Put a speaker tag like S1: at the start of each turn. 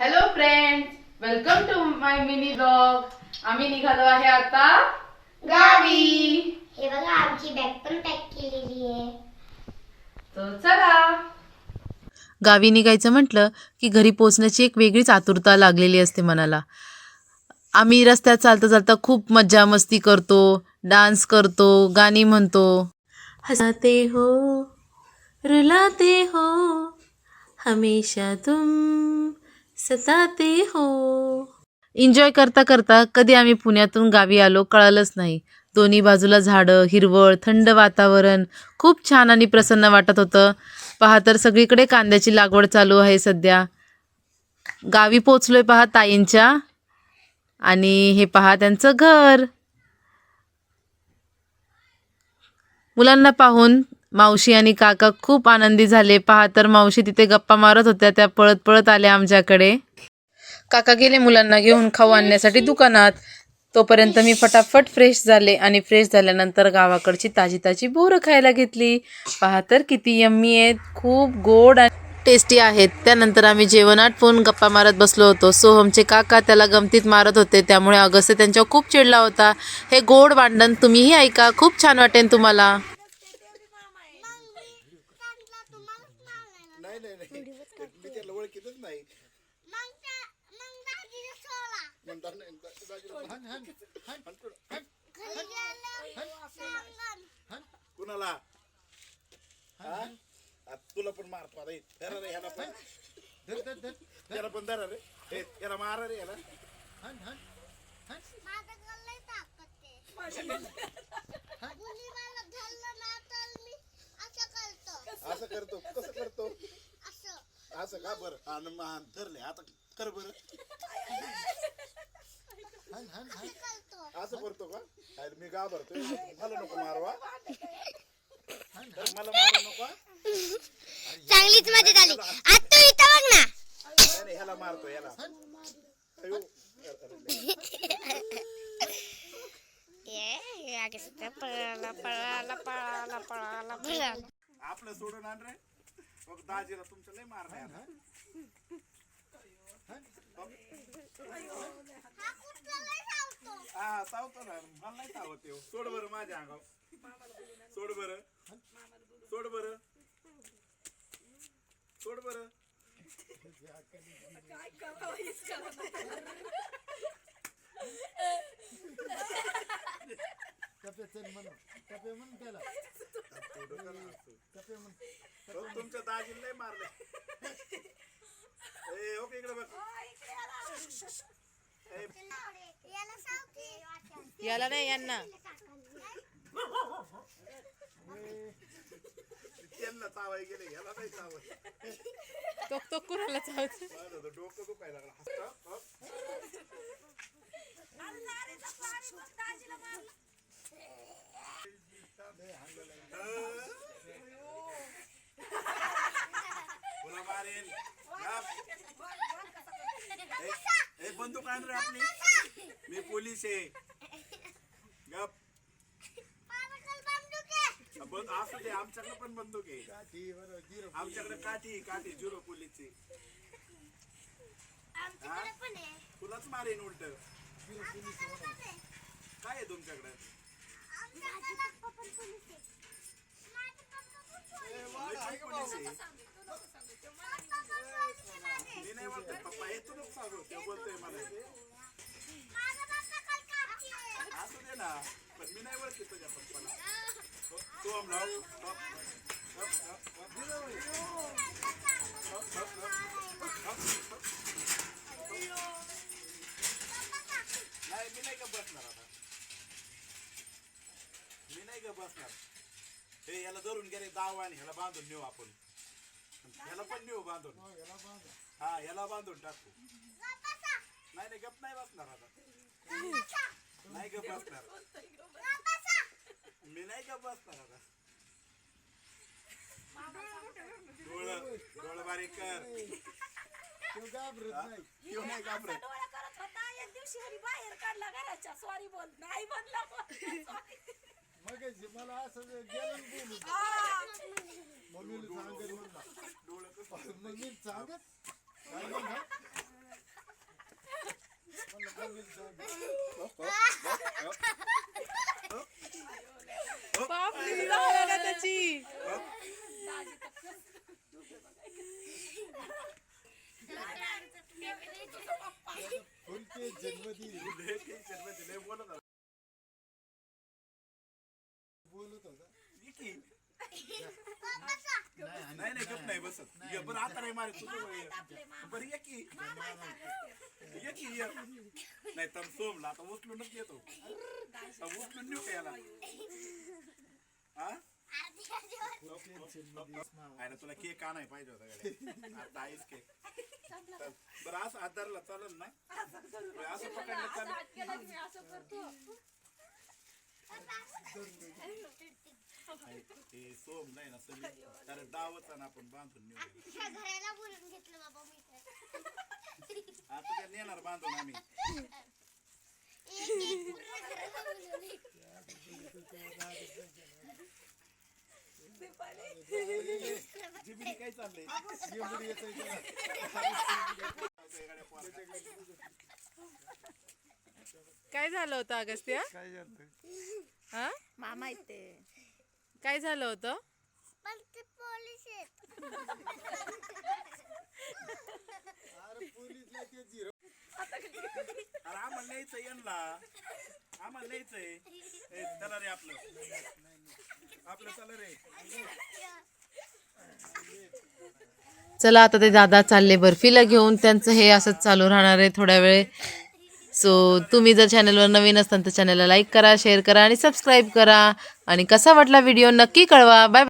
S1: Hello friends welcome to my mini blog आम्ही निघालो आहे आता गावी.
S2: हे बघा आमची बॅग पण पॅक केलेली आहे.
S1: तर चला.
S3: गावी निघायचं म्हटलं की घरी पोचण्याची एक वेगळीच आतुरता लागलेली असते मनाला. आम्ही रस्त्यात चालता चालता खूप मज्जा मस्ती करतो डान्स करतो गाणी म्हणतो. हसाते हो रुलाते हो हमेशा तुम सताते हो. एन्जॉय करता करता कधी आम्ही पुण्यातून गावी आलो कळालंच नाही. दोन्ही बाजूला झाडं हिरवळ थंड वातावरण. खूप छान आणि प्रसन्न वाटत होतं. पहा तर सगळीकडे कांद्याची लागवड चालू आहे सध्या. गावी पोचलोय पहा ताईंच्या. आणि हे पहा त्यांचं घर. मुलांना पाहून मावशी आणि काका खूप आनंदी झाले. पहा तर मावशी तिथे गप्पा मारत होत्या. त्या पळत पळत आल्या आमच्याकडे. काका गेले मुलांना घेऊन खाऊ आणण्यासाठी दुकानात. तोपर्यंत मी फटाफट फ्रेश झाले आणि फ्रेश झाल्यानंतर गावाकडची ताजी ताजी बोरं खायला घेतली. पहा तर किती यम्मी आहेत. खूप गोड आणि टेस्टी आहेत. त्यानंतर आम्ही जेवण आटपून गप्पा मारत बसलो होतो. सोहमचे काका त्याला गमतीत मारत होते. त्यामुळे अगस्त त्यांच्यावर खूप चिडला होता. हे गोड भांडण तुम्हीही ऐका. खूप छान वाटेल तुम्हाला
S4: नाही नाही नाही मी त्याला ओळखीतच नाही म्हणतात नाही, हाण, हाण पुढं, हाण. कुणाला? हा? तुला पण मारतो आता हे. धरा रे ह्याला पण. त्याला पण धरा रे. हे, याला मारा रे याला. असं करतो. कसं करतो? असं. का बरं? आणि धरले आता कर बरं. असं करतो. का? अरे मी घाबरतो मला नको मारवा. मला मारू नको. हा?
S2: चांगलीच मजा झाली आता तू इथं बघ ना.
S4: नाही, नाही, ह्याला मारतो याला अयो.
S2: ये, आगे सुद्धा पळाला पळाला पळाला पळाला पळाला.
S4: आपलं सोडून आण रे. मग दाजीला तुमचं लय मार हा चावतो ना मला नाही चावत येऊ. सोड बरं माझ्या अंगावर. सोड बरं. सोड बरं. सोड बरं. हो, तुमच्या दाजीला लय मारले. ए ओके इकडे बघ. ए,
S3: याला नाही यांना.
S4: त्यांना चावाय गेले याला नाही चावत.
S3: तो तो कुणाला चावत?
S4: डोकं दुखायला लागलं. हसतं. तुला ए, बंदूक आण रे आपली. मी पोलीस आहे. गप. बंद असू दे आमच्याकडे पण बंदूक आहे. आमच्याकडे काठी आहे, काठी झिरो पोलीसची. तुलाच मारेन उलट. काय आहे तुमच्याकडे? मी पण पोलीस आहे. मी नाही बोलतोय पप्पा हे तू नको सांगू ते बोलतोय मला. ना पण मी नाही ओळखी तुझ्या पप्पाला तो तू नाही मी नाही का बसणार आता मी नाही का बसणार हे याला धरून गेले दाव आणि ह्याला बांधून नेऊ आपण ह्याला पण नेऊ बांधून हा याला बांधून टाकू नाही नाही गप नाही बसणार आता नाही गप बसणार. मी नाही गप बसणार आता. डोळ डोळ बारीक कर? क्यों नाही. घाबरत.
S5: डोळा करत होता एक दिवशी हरी बाहेर काढला घराच्या. सॉरी बोल नाही म्हणला
S6: मला असं गेलं बोलू. मम्मीला सांगेल म्हणला
S4: डोळं कसं?
S6: मग मी सांगत काय म्हणला? फुल
S4: टेन्शनमध्ये बोलत
S6: बोलत होता.
S4: नाही नाही गप नाही बसत. ये, बरं आता नाही मारे तुझं बरं ये की. ये की ये. नाही तर सोमला आता उचलूनच येतो. उचलून नेऊ का याला? अरे तुला केक आणाय पाहिजे होता गड्या. आता आहेस केक तर- बरं असं हात धरला चालेल ना? असं पकडलं चालेल.
S5: हात केला की मी असं करतो.
S4: हे सोम नाही ना सगळी? तर दावत ना आपण बांधून नेऊ
S7: ह्या घराला बोलून घेतलं बाबा मी तर.
S4: आता काय नेणार बांधून आम्ही
S7: एक एक पूर्ण घराला बोलवलं.
S4: काय चाललंय?
S6: त्याला.
S3: झालं होतं अगस्त्या?
S6: काय झालं?
S3: हा?
S5: मामा येते.
S3: काय झालं होतं?
S7: पण ते पोलीस आहेत.
S6: अरे पोलीसला ते झिरो.
S4: अरे आम्हाला न्यायचं यांना. आम्हाला न्यायचंय. चला रे आपलं. आपलं चला रे.
S3: चला आता ते दादा चालले बर्फीला घेऊन. त्यांचं हे असंच चालू राहणार आहे थोड्या वेळ. सो तुम्ही जर चॅनलवर नवीन असताल तर चॅनलला लाईक करा शेअर करा आणि सबस्क्राईब करा. आणि कसा वाटला व्हिडिओ नक्की कळवा. बाय